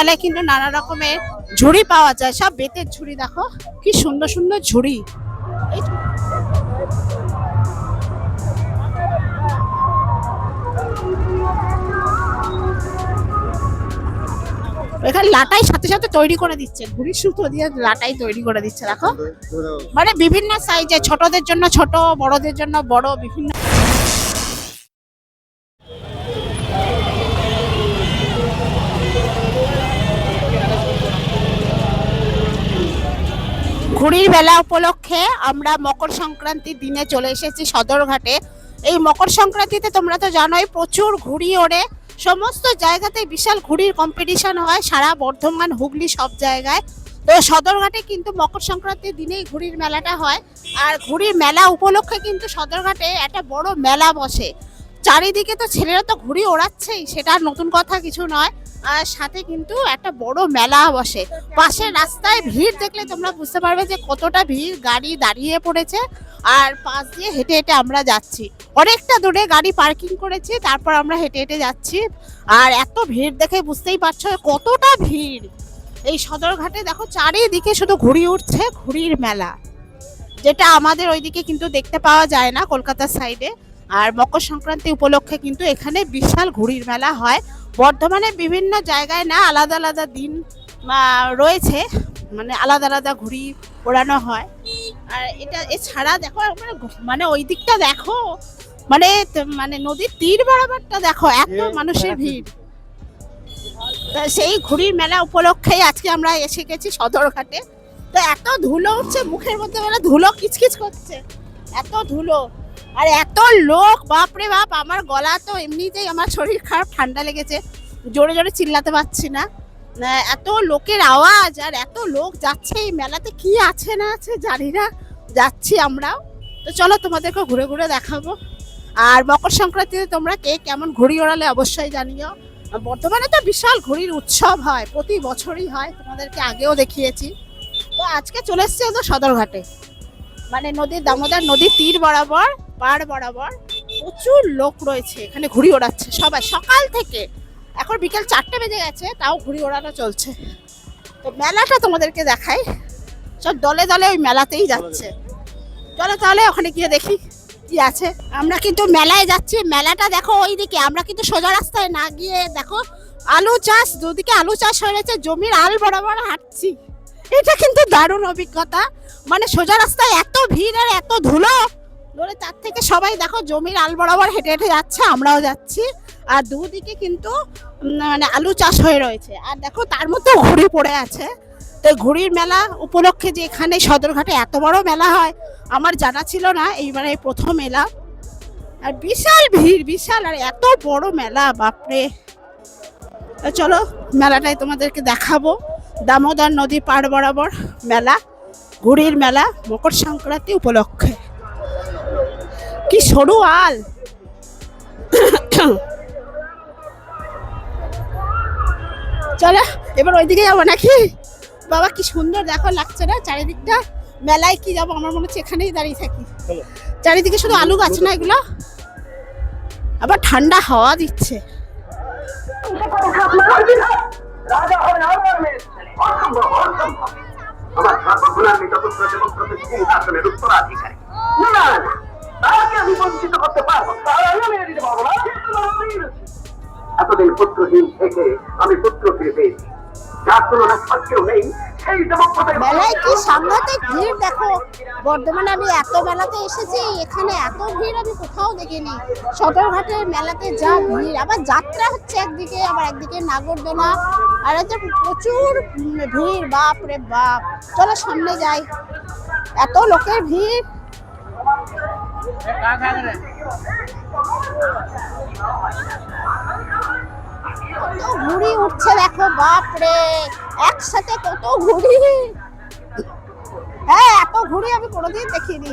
মেলায় কিন্তু নানা রকমের ঝুড়ি পাওয়া যায়। সব বেতের ঝুড়ি, দেখো। কি সুন্দর সুন্দর ঝুড়ি। এখানে লাটাই সাথে সাথে তৈরি করে দিচ্ছে। ঘুড়ির সুতো দিয়ে লাটাই তৈরি করে দিচ্ছে, দেখো। মানে বিভিন্ন সাইজে ছোটদের জন্য ছোট, বড়দের জন্য বড়, বিভিন্ন ঘুড়ির বেলা উপলক্ষে আমরা মকর সংক্রান্তির দিনে চলে এসেছি সদরঘাটে। এই মকর সংক্রান্তিতে তোমরা তো জানোই, প্রচুর ঘুড়ি ওড়ে। সমস্ত জায়গাতে বিশাল ঘুড়ির কম্পিটিশন হয়, সারা বর্ধমান, হুগলি সব জায়গায়। তো সদরঘাটে কিন্তু মকর সংক্রান্তির দিনেই ঘুড়ির মেলাটা হয়। আর ঘুড়ির মেলা উপলক্ষে কিন্তু সদরঘাটে একটা বড় মেলা বসে। চারিদিকে তো ছেলেরা তো ঘুড়ি ওড়াচ্ছেই, সেটা নতুন কথা কিছু নয়। আর সাথে কিন্তু একটা বড় মেলা বসে। পাশের রাস্তায় ভিড় দেখলে তোমরা বুঝতে পারবে যে কতটা ভিড় গাড়ি দাঁড়িয়ে পড়েছে আর পাশ দিয়ে হেঁটে হেঁটে আমরা যাচ্ছি। অনেকটা দূরে গাড়ি পার্কিং করেছি, তারপর আমরা হেঁটে হেঁটে যাচ্ছি। আর এত ভিড় দেখে বুঝতেই পারছ কতটা ভিড়। এই সদরঘাটে দেখো চারিদিকে শুধু ঘুড়ি উঠছে, ঘুড়ির মেলা। যেটা আমাদের ওইদিকে কিন্তু দেখতে পাওয়া যায় না, কলকাতার সাইডে আর মকর সংক্রান্তি উপলক্ষে কিন্তু এখানে বিশাল ঘুড়ির মেলা হয়। বর্ধমানে বিভিন্ন জায়গায় না আলাদা আলাদা দিন রয়েছে। মানে আলাদা আলাদা ঘুড়ি ওড়ানো হয়। আর এটা এছাড়া দেখো মানে মানে ওই দিকটা দেখো। মানে মানে নদীর তীর বরাবরটা দেখো এত মানুষের ভিড়। তা সেই ঘুড়ির মেলা উপলক্ষে আজকে আমরা এসে গেছি সদরঘাটে। তো এত ধুলো উঠছে মুখের মধ্যে মানে ধুলো কিচকিচ করছে। এত ধুলো। আর এত লোক, বাপরে বাপ, আমার গলা তো এমনিতেই আমার শরীর খারাপ, ঠান্ডা লেগেছে। জোরে জোরে চিল্লাতে পারছি না। এত লোকের আওয়াজ আর এত লোক যাচ্ছে এই মেলাতে, কি আছে না আছে জানি না। যাচ্ছি আমরাও। তো চলো তোমাদেরকে ঘুরে ঘুরে দেখাবো। আর মকর সংক্রান্তিতে তোমরা কে কেমন ঘুড়ি ওড়ালে অবশ্যই জানিও। বর্তমানে তো বিশাল ঘুড়ির উৎসব হয়, প্রতি বছরই হয়, তোমাদেরকে আগেও দেখিয়েছি। তো আজকে চলে এসছে সদরঘাটে। মানে নদীর দামোদর নদীর তীর বরাবর, পাড় বরাবর প্রচুর লোক রয়েছে, এখানে ঘুড়ি ওড়াচ্ছে সবাই, সকাল থেকে। এখন বিকেল চারটে বেজে গেছে, তাও ঘুড়ি ওড়ানো চলছে। তো মেলাটা তোমাদেরকে দেখাই। সব দলে দলে ওই মেলাতেই যাচ্ছে। চলো তাহলে ওখানে গিয়ে দেখি কি আছে। আমরা কিন্তু মেলায় যাচ্ছি, মেলাটা দেখো ওইদিকে। আমরা কিন্তু সোজা রাস্তায় না গিয়ে দেখো, আলু চাষ, দুদিকে আলু চাষ হয়ে গেছে, জমির আল বরাবর হাঁটছি। এটা কিন্তু দারুণ অভিজ্ঞতা। মানে সোজা রাস্তায় এত ভিড় আর এত ধুলো। ধরে তার থেকে সবাই দেখো জমির আল বরাবর হেঁটে হেঁটে যাচ্ছে, আমরাও যাচ্ছি। আর দুদিকে কিন্তু মানে আলু চাষ হয়ে রয়েছে। আর দেখো তার মধ্যে ঘুড়ি পড়ে আছে। তো ঘুড়ির মেলা উপলক্ষে যে এখানে সদরঘাটে এত বড় মেলা হয়, আমার জানা ছিল না, এইবারে প্রথম এলাম। আর বিশাল ভিড়, বিশাল, আর এত বড় মেলা, বাপরে। চলো, মেলাটাই তোমাদেরকে দেখাবো। দামোদর নদী পাড় বরাবর মেলা ঘুড়ির মেলা মকর সংক্রান্তি উপলক্ষে। কি সরু আল! চলো এবার ওইদিকে যাব নাকি? বাবা কি সুন্দর দেখো লাগছে না চারিদিকটা? মেলায় কি যাব? আমার মনে হচ্ছে এখানেই দাঁড়িয়ে থাকি। চারিদিকে শুধু আলু গাছ না এগুলো? আবার ঠান্ডা হাওয়া দিচ্ছে। রাজা হবে আমার মেয়ের ছেলে অসম্ভব আমার সর্বগুণান্বিত পুত্র আমি বঞ্চিত করতে পারব। এতদিন পুত্রহীন থেকে আমি পুত্র ফিরে পেয়েছি যার তুলনা কেউ নেই মেলায় কি সাংঘাতিক ভিড়? দেখো বর্ধমানে আমি এত মেলাতে এসেছি এখানে এত ভিড় আমি কোথাও দেখিনি। সদরঘাটের মেলাতে যা ভিড়। আবার যাত্রা হচ্ছে একদিকে আবার একদিকে নাগরদোলা। আর এতে প্রচুর ভিড় বাপ রে বাপ। চলো সামনে যাই। এত লোকের ভিড়। কত ঘুড়ি উঠছে দেখো, বাপরে! একসাথে কত ঘুড়ি! হ্যাঁ এত ঘুড়ি আমি কোনোদিন দেখিনি।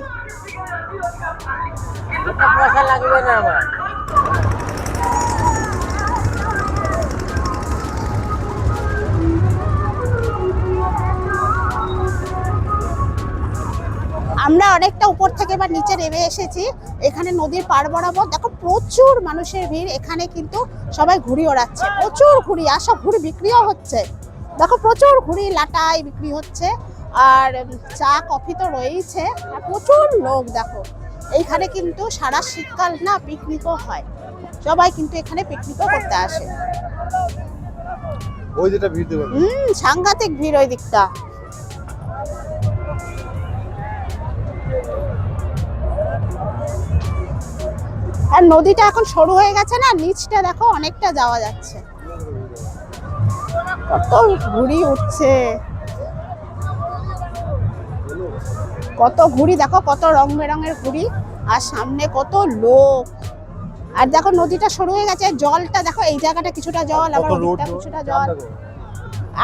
লাগবে না আমার। আমরা অনেকটা উপর থেকে বা নিচে নেমে এসেছি। এখানে নদীর পার বরাবর দেখো প্রচুর মানুষের ভিড়। এখানে কিন্তু সবাই ঘুড়ি ওড়াচ্ছে। প্রচুর ঘুড়ি আর সব ঘুড়ি বিক্রিও হচ্ছে। দেখো প্রচুর ঘুড়ি লাটাই বিক্রি হচ্ছে। আর চা কফি তো রয়েইছে। আর প্রচুর লোক দেখো। এইখানে কিন্তু সারা শীতকাল না পিকনিকও হয়। সবাই কিন্তু এখানে পিকনিকও করতে আসে। ওই যেটা ভিড় হুম সাংঘাতিক ভিড় ওই দিকটা। আর নদীটা এখন সরু হয়ে গেছে না নিচটা দেখো অনেকটা যাওয়া যাচ্ছে। কত ঘুড়ি উঠছে। কত ঘুড়ি দেখো কত রং বেরঙের ঘুড়ি আর সামনে কত লোক। আর দেখো নদীটা সরু হয়ে গেছে জলটা দেখো এই জায়গাটা কিছুটা জল আবার ওদিকটা কিছুটা জল।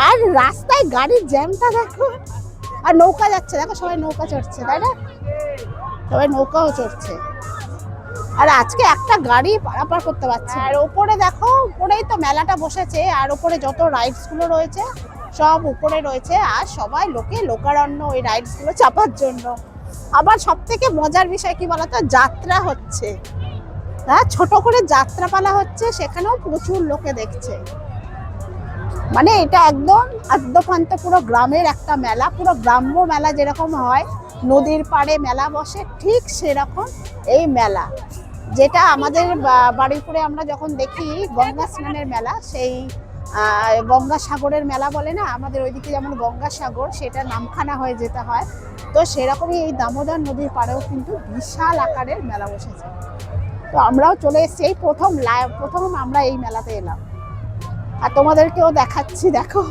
আর রাস্তায় গাড়ির জ্যামটা দেখো আর নৌকা যাচ্ছে দেখো সবাই নৌকা চড়ছে তাই না? সবাই নৌকাও চড়ছে। আর আজকে একটা গাড়ি পারাপার করতে পারছে আর ওপরে দেখো উপরেই তো মেলাটা বসেছে, আর ওপরে যত রাইডসগুলো রয়েছে, সব উপরে রয়েছে, আর সবাই লোকে লোকারণ্য ওই রাইডসগুলো চাপার জন্য। আবার সব থেকে মজার বিষয় কি বলতো? যাত্রা হচ্ছে। হ্যাঁ ছোট করে যাত্রা পালা হচ্ছে, সেখানেও প্রচুর লোকে দেখছে। মানে এটা একদম আদ্যপান্ত পুরো গ্রামের একটা মেলা, পুরো গ্রাম্য মেলা যেরকম হয়, নদীর পাড়ে মেলা বসে, ঠিক সেরকম এই মেলা। যেটা আমাদের বা- বারুইপুরে আমরা যখন দেখি গঙ্গা স্নানের মেলা, সেই গঙ্গা সাগরের মেলা বলে না, আমাদের ওইদিকে যেমন গঙ্গা সাগর, সেটা নামখানা হয়ে যেতে হয়। তো সেরকমই এই দামোদর নদীর পাড়েও কিন্তু বিশাল আকারের মেলা বসেছে। তো আমরাও চলে এসেছি, এই প্রথম প্রথম আমরা এই মেলাতে এলাম। আর তোমাদেরকেও দেখাচ্ছি, দেখো।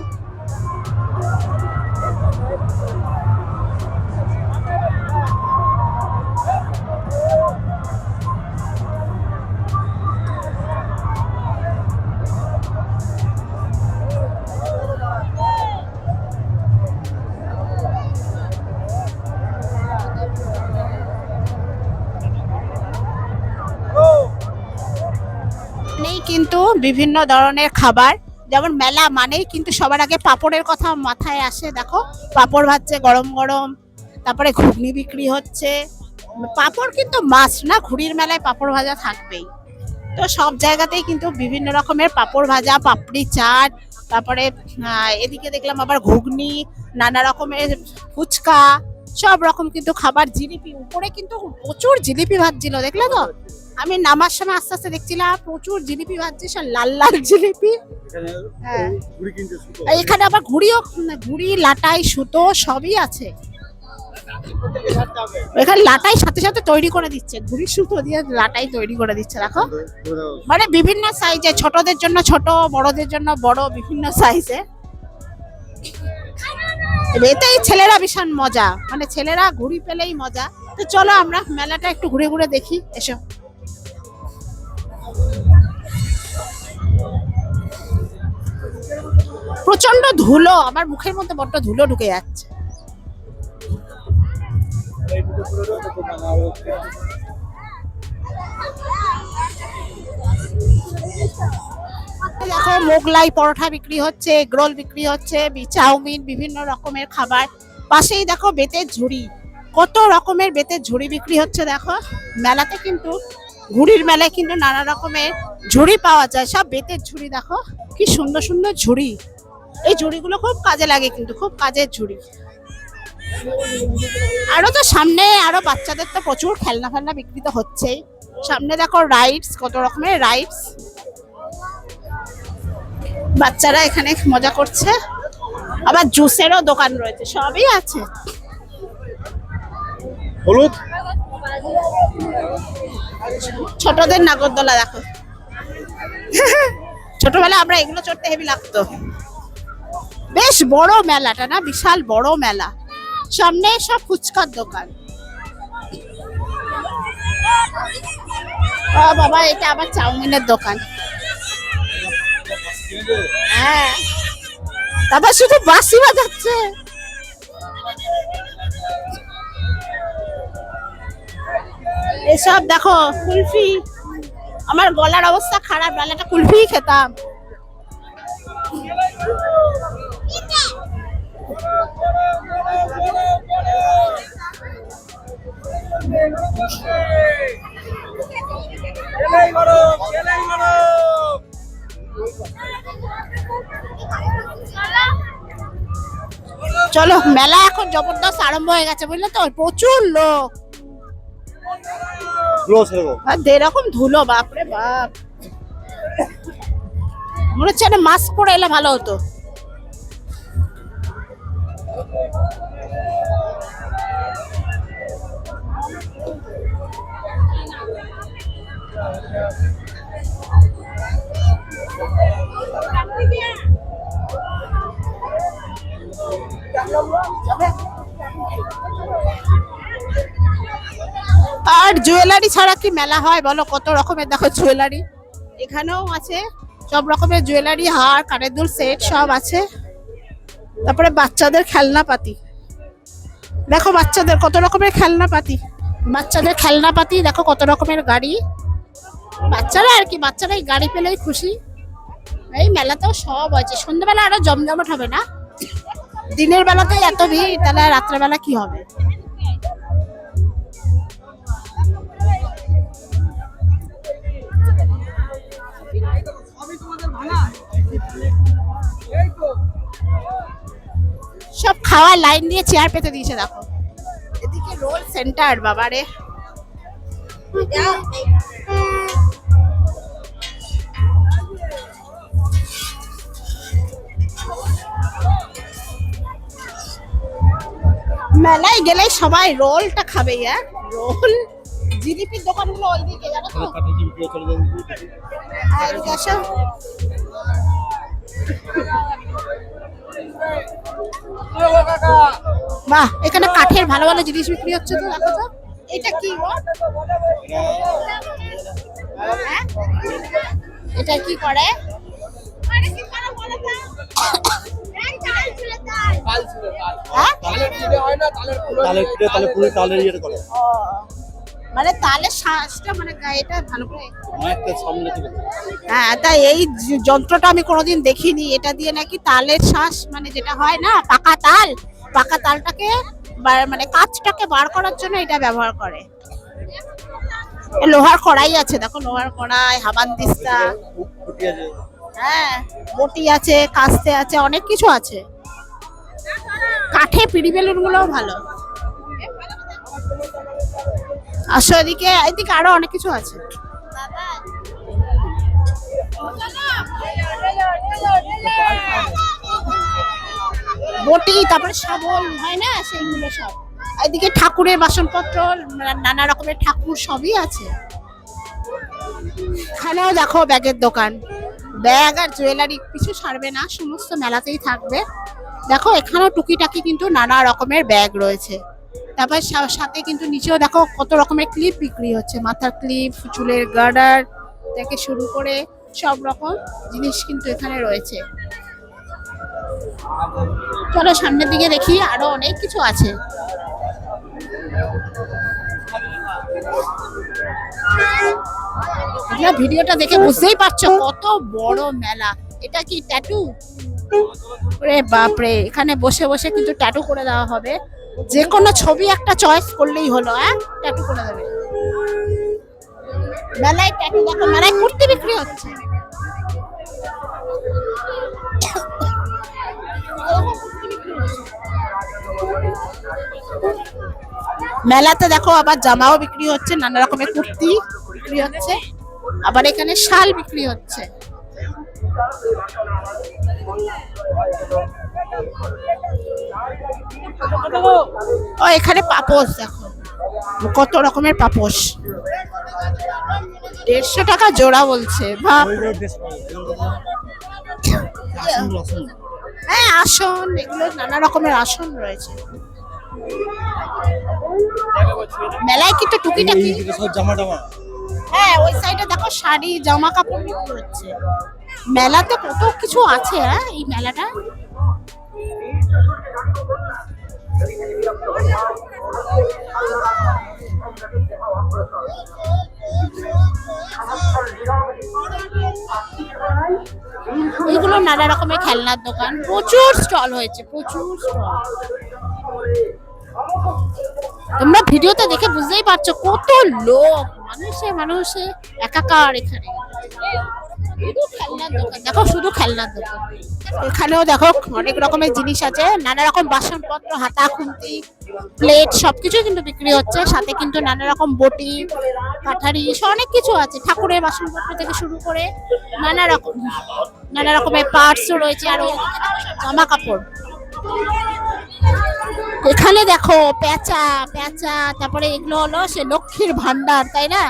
বিভিন্ন ধরনের খাবার, যেমন মেলা মানেই কিন্তু সবার আগে পাপড়ের কথা মাথায় আসে, দেখো। পাপড় ভাজছে গরম গরম, তারপরে ঘুগনি বিক্রি হচ্ছে। পাপড় কিন্তু মাছ না, ঘুড়ির মেলায় পাপড় ভাজা থাকবেই। তো সব জায়গাতেই কিন্তু বিভিন্ন রকমের পাপড় ভাজা, পাপড়ি চাট, তারপরে এদিকে দেখলাম আবার ঘুগনি, নানা রকমের ফুচকা, সব রকম কিন্তু খাবার জিলিপি, উপরে কিন্তু প্রচুর জিলিপি ভাজছিল, দেখলে তো? আমি নামার সময় আস্তে আস্তে দেখছিলাম প্রচুর জিলিপি ভাজছে সব লাল লাল জিলিপি। হ্যাঁ। ঘুড়ি এখানে আবার ঘুড়িও ঘুড়ি লাটাই সুতো সবই আছে। এখানে লাটাই সাথে সাথে তৈরি করে দিচ্ছে ঘুড়ির সুতো দিয়ে লাটাই তৈরি করে দিচ্ছে দেখো। মানে বিভিন্ন সাইজে ছোটদের জন্য ছোট বড়দের জন্য বড় বিভিন্ন সাইজে এতেই ছেলেরা ভীষণ মজা মানে ছেলেরা ঘুড়ি পেলেই মজা। তো চলো আমরা মেলাটা একটু ঘুরে ঘুরে দেখি এসো। প্রচণ্ড ধুলো, আমার মুখের মধ্যে বড্ড ধুলো ঢুকে যাচ্ছে। দেখো, মোগলাই পরোটা বিক্রি হচ্ছে, এগরোল বিক্রি হচ্ছে চাউমিন, বিভিন্ন রকমের খাবার। পাশেই দেখো বেতের ঝুড়ি। কত রকমের বেতের ঝুড়ি বিক্রি হচ্ছে দেখো। মেলাতে কিন্তু, ঘুড়ির মেলায় কিন্তু নানা রকমের ঝুড়ি পাওয়া যায়। সব বেতের ঝুড়ি দেখো। কি সুন্দর সুন্দর ঝুড়ি। এই ঝুড়িগুলো খুব কাজে লাগে কিন্তু খুব কাজের ঝুড়ি আরও তো সামনে আরও বাচ্চাদের তো প্রচুর খেলনা ফেলনা বিক্রি তো হচ্ছেই। সামনে দেখো রাইডস কত রকমের রাইডস বাচ্চারা এখানে মজা করছে। আবার জুসেরও দোকান রয়েছে সবই আছে। হলুদ? ছোটদের নাগরদোলা দেখো। ছোটবেলা আমরা এগুলো চড়তে হেভি লাগতো। বেশ বড় মেলাটা না? বিশাল বড় মেলা। সামনে সব ফুচকার দোকান। ও বাবা, এটা আবার চাউমিনের দোকান। হ্যাঁ। তারপর শুধু বাসি বাজাচ্ছে। এসব দেখো, কুলফি। আমার গলার অবস্থা খারাপ একটা কুলফি খেতাম। চলো মেলা এখন জবরদস্ত আরম্ভ হয়ে গেছে বুঝলে তো? প্রচুর লোক। আর যেরকম ধুলো বাপরে বাপ। মনে হচ্ছে মাস্ক পরে এলে ভালো হতো। আর জুয়েলারি ছাড়া কি মেলা হয় বলো? কত রকমের? দেখো জুয়েলারি এখানেও আছে, সব রকমের জুয়েলারি হার কানের দুল সেট সব আছে। তারপরে বাচ্চাদের খেলনাপাতি। দেখো বাচ্চাদের কত রকমের খেলনাপাতি? বাচ্চাদের খেলনাপাতি, দেখো কত রকমের গাড়ি। বাচ্চারা আর কি, বাচ্চারা এই গাড়ি পেলেই খুশি। এই মেলাতেও সব আছে সন্ধ্যাবেলা আরও জমজমাট হবে না? দিনের বেলাতেই এত ভিড়, তাহলে রাত্রেবেলা কি হবে? সব খাওয়ার লাইন দিয়ে চেয়ার পেতে দিয়েছে, দেখো। এদিকে রোল সেন্টার বাবারে। মেলায় গেলে সবাই রোলটা খাবে হ্যাঁ রোল, জিলিপির দোকানগুলো ওইদিকে, জানো। বাহ, এখানে কাঠের ভালো ভালো জিনিস বিক্রি হচ্ছে তো, দেখো তো এটা কি হ্যাঁ? এটা কি করে? তালের পিঠে তালে পুরো তালের ইয়ে করে মানে তালের শ্বাসটা মানে গায়েটা ভালো করে হ্যাঁ তাই এই যন্ত্রটা আমি কোনোদিন দেখিনি, এটা দিয়ে নাকি তালের শ্বাস মানে যেটা হয় না, পাকা তাল, পাকা তালটাকে মানে কাঁচটাকে বার করার জন্য এটা ব্যবহার করে। লোহার কড়াই আছে, দেখো লোহার কড়াই, হাবান দিস্তা। হ্যাঁ বটি আছে, কাস্তে আছে, অনেক কিছু আছে। কাঠে পিড়ি বেলুন গুলোও ভালো। আসো এদিকে এদিকে আরও অনেক কিছু আছে। বটি, তারপরে শাবল, হয় না? সেইগুলো সব। এদিকে ঠাকুরের বাসনপত্র নানা রকমের ঠাকুর সবই আছে। এখানেও দেখো ব্যাগের দোকান। ব্যাগ আর জুয়েলারি কিছু ছাড়বে না, সমস্ত মেলাতেই থাকবে। দেখো, এখানেও টুকিটাকি কিন্তু নানা রকমের ব্যাগ রয়েছে। তারপর সাথে কিন্তু নিচেও দেখো কত রকমের ক্লিপ বিক্রি হচ্ছে। মাথার ক্লিপ, চুলের গার্ডার থেকে শুরু করে সব রকম জিনিস কিন্তু এখানে রয়েছে। চলো সামনের দিকে দেখি, আরও অনেক কিছু আছে। তোমরা ভিডিওটা দেখে বুঝতেই পারছ কত বড় মেলা। এটা কি ট্যাটু রে বাপরে, এখানে বসে বসে কিন্তু ট্যাটু করে দেওয়া হবে। যে কোনো ছবি একটা চয়েস করলেই হলো হ্যাঁ? ট্যাটু করে দেবে। মেলায় ট্যাটু দেখো, মেলায় কুর্তি বিক্রি হচ্ছে। মেলাতে দেখো আবার জামাও বিক্রি হচ্ছে, নানা রকমের কুর্তি বিক্রি হচ্ছে, আবার এখানে শাল বিক্রি হচ্ছে ও, এখানে পাপোশ দেখো, কত রকমের পাপোশ দেড়শো টাকা জোড়া বলছে। হ্যাঁ আসন, এগুলো নানা রকমের আসন রয়েছে মেলায় কিন্তু টুকিটাকি। সব জামা টামা। হ্যাঁ ওই সাইডে দেখো শাড়ি জামা কাপড় বিক্রি হচ্ছে মেলাতে কত কিছু আছে হ্যাঁ এই মেলাটা? এইগুলো নানা রকমের খেলনার দোকান। প্রচুর স্টল হয়েছে প্রচুর স্টল। তোমরা ভিডিওতে দেখে বুঝতেই পারছ কত লোক, মানুষে মানুষে, একাকার এখানে। শুধু খেলনার দোকান, দেখো, শুধু খেলনার দোকান। এখানেও দেখো অনেক রকমের জিনিস আছে, নানা রকম বাসনপত্র হাতা খুন্তি প্লেট, সবকিছু কিন্তু বিক্রি হচ্ছে। সাথে কিন্তু নানা রকম বটি, কাঠারি অনেক কিছু আছে, ঠাকুরের বাসনপত্র থেকে শুরু করে নানা রকম, নানা রকমের পার্টসও রয়েছে, আর জামা কাপড় এখানে দেখো পেঁচা পেঁচা, তারপরে এগুলো হলো সে লক্ষ্মীর ভান্ডার তাই না?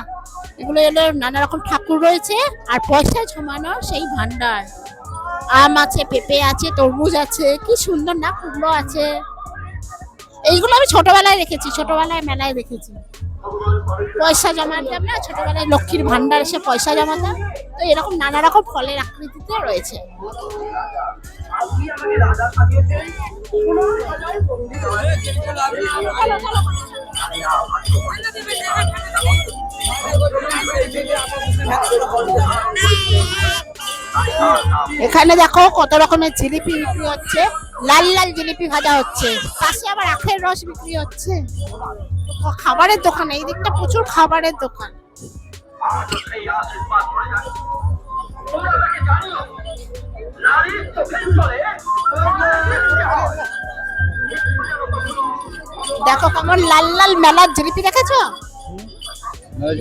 এগুলো হলো নানা রকম ঠাকুর রয়েছে আর পয়সা জমানো সেই ভান্ডার আম আছে, পেঁপে আছে, তরমুজ আছে, কি সুন্দর না, কুমড়ো আছে। এইগুলো আমি ছোটবেলায় রেখেছি, ছোটবেলায় মেলায় দেখেছি। পয়সা জমাতাম না, ছোটবেলায় লক্ষ্মীর ভান্ডার এসে পয়সা জমাতাম। তো এরকম নানা রকম ফলের আকৃতিতে রয়েছে। এখানে দেখো কত রকমের জিলিপি বিক্রি হচ্ছে। লাল লাল জিলিপি ভাজা হচ্ছে। পাশে আবার আখের রস বিক্রি হচ্ছে। খাবারের দোকান এই দিকটা প্রচুর খাবারের দোকান। দেখো কেমন লাল লাল মেলার জিলিপি দেখেছ?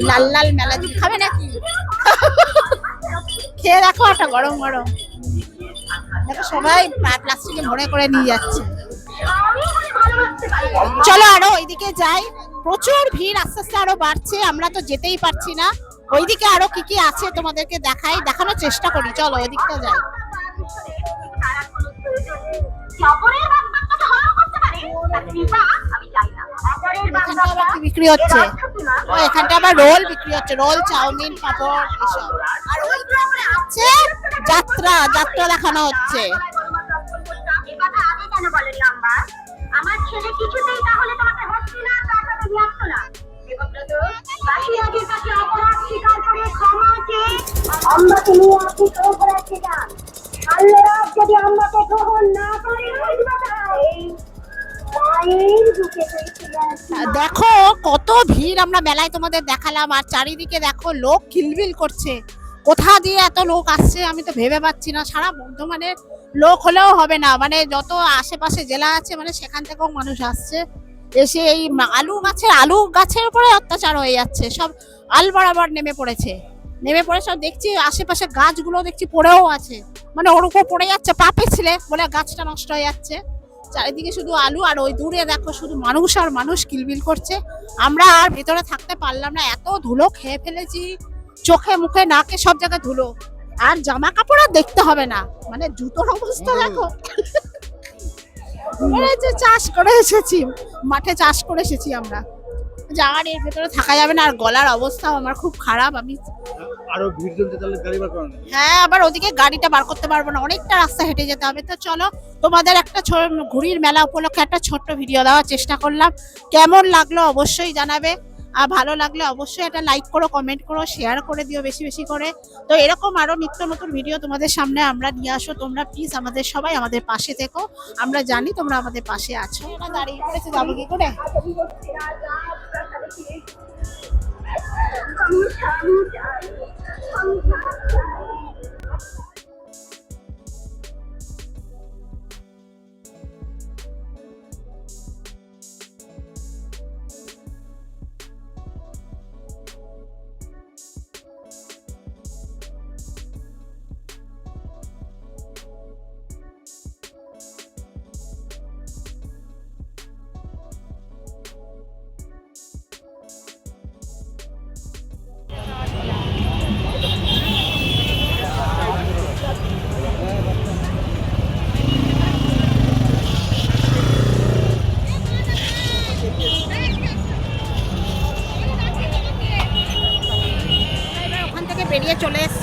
লাল লাল মেলা জিলিপি। খাবে নাকি? খেয়ে দেখো একটা গরম গরম। দেখো সবাই প্লা- প্লাস্টিকে ভরে করে নিয়ে যাচ্ছে। চলো আরও ওইদিকে যাই। প্রচুর ভিড়, আস্তে আস্তে আরও বাড়ছে। আমরা তো যেতেই পারছি না। ওইদিকে আরও কি কি আছে তোমাদেরকে দেখাই। দেখানোর চেষ্টা করি। চলো ওইদিকটা যাই। বিক্রি হচ্ছে। ও, এখানটা আবার রোল বিক্রি হচ্ছে, রোল, চাউমিন, পাপড়, এসব। আর ওইখানে হচ্ছে যাত্রা যাত্রা দেখানো হচ্ছে। আমার স্বীকার নিয়ে আপনি অপরাধে যান আল্লাহ যদি আম্মাকে গ্রহণ না করে দেখো কত ভিড় আমরা মেলায় তোমাদের দেখালাম, আর চারিদিকে দেখো লোক কিলবিল করছে। কোথা দিয়ে এত লোক আসছে আমি তো ভেবে পাচ্ছি না, সারা বর্ধমানের লোক হলেও হবে না। মানে যত আশেপাশে জেলা আছে মানে সেখান থেকেও মানুষ আসছে। এসে এই আলু গাছের আলু গাছের উপরে অত্যাচার হয়ে যাচ্ছে, সব আল বরাবর নেমে পড়েছে। নেমে পড়ে সব দেখছি আশেপাশে গাছগুলো দেখছি পড়েও আছে। মানে ওর উপর পড়ে যাচ্ছে পা পিছলে বলে গাছটা নষ্ট হয়ে যাচ্ছে। চারিদিকে শুধু আলু আর ওই দূরে দেখো শুধু মানুষ আর মানুষ কিলবিল করছে। আমরা আর ভেতরে থাকতে পারলাম না এত ধুলো খেয়ে ফেলেছি। চোখে মুখে নাকে সব জায়গায় ধুলো। আর জামা কাপড় আর দেখতে হবে না। মানে জুতোর অবস্থা দেখো। চাষ করে এসেছি মাঠে চাষ করে এসেছি আমরা। যাওয়ার এর ভেতরে থাকা যাবে না। আর গলার অবস্থাও আমার খুব খারাপ। আমি আরও ভিড় জমতে তাহলে গাড়ি বার করানো হ্যাঁ আবার ওদিকে গাড়িটা বার করতে পারব না। অনেকটা রাস্তা হেঁটে যেতে হবে। তো চলো, তোমাদের একটা ঘুড়ির মেলা উপলক্ষে একটা ছোট্ট ভিডিও দেওয়ার চেষ্টা করলাম। কেমন লাগল অবশ্যই জানাবে। আর ভালো লাগলে অবশ্যই একটা লাইক করো কমেন্ট করো শেয়ার করে দিও বেশি বেশি করে। তো এরকম আরও নিত্য নতুন ভিডিও তোমাদের সামনে আমরা নিয়ে আসো। তোমরা প্লিজ আমাদের সবাই আমাদের পাশে থেকো। আমরা জানি তোমরা আমাদের পাশে আছো। দাঁড়িয়ে পড়েছে যাব কি করে এবার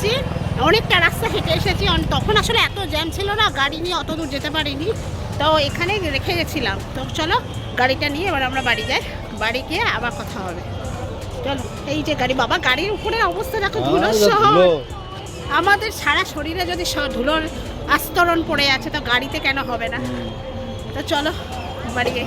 এসেছি অনেকটা রাস্তা হেঁটে এসেছি। তখন আসলে এত জ্যাম ছিল না গাড়ি নিয়ে অত দূর যেতে পারিনি। তো এখানে রেখে গেছিলাম। তো চলো গাড়িটা নিয়ে এবার আমরা বাড়ি যাই। বাড়ি গিয়ে আবার কথা হবে। চলো এই যে গাড়ি বাবা গাড়ির উপরে অবস্থা দেখো ধুলো সহ। আমাদের সারা শরীরে যদি স- ধুলোর আস্তরণ পড়ে আছে তো গাড়িতে কেন হবে না? তো চলো বাড়ি যাই।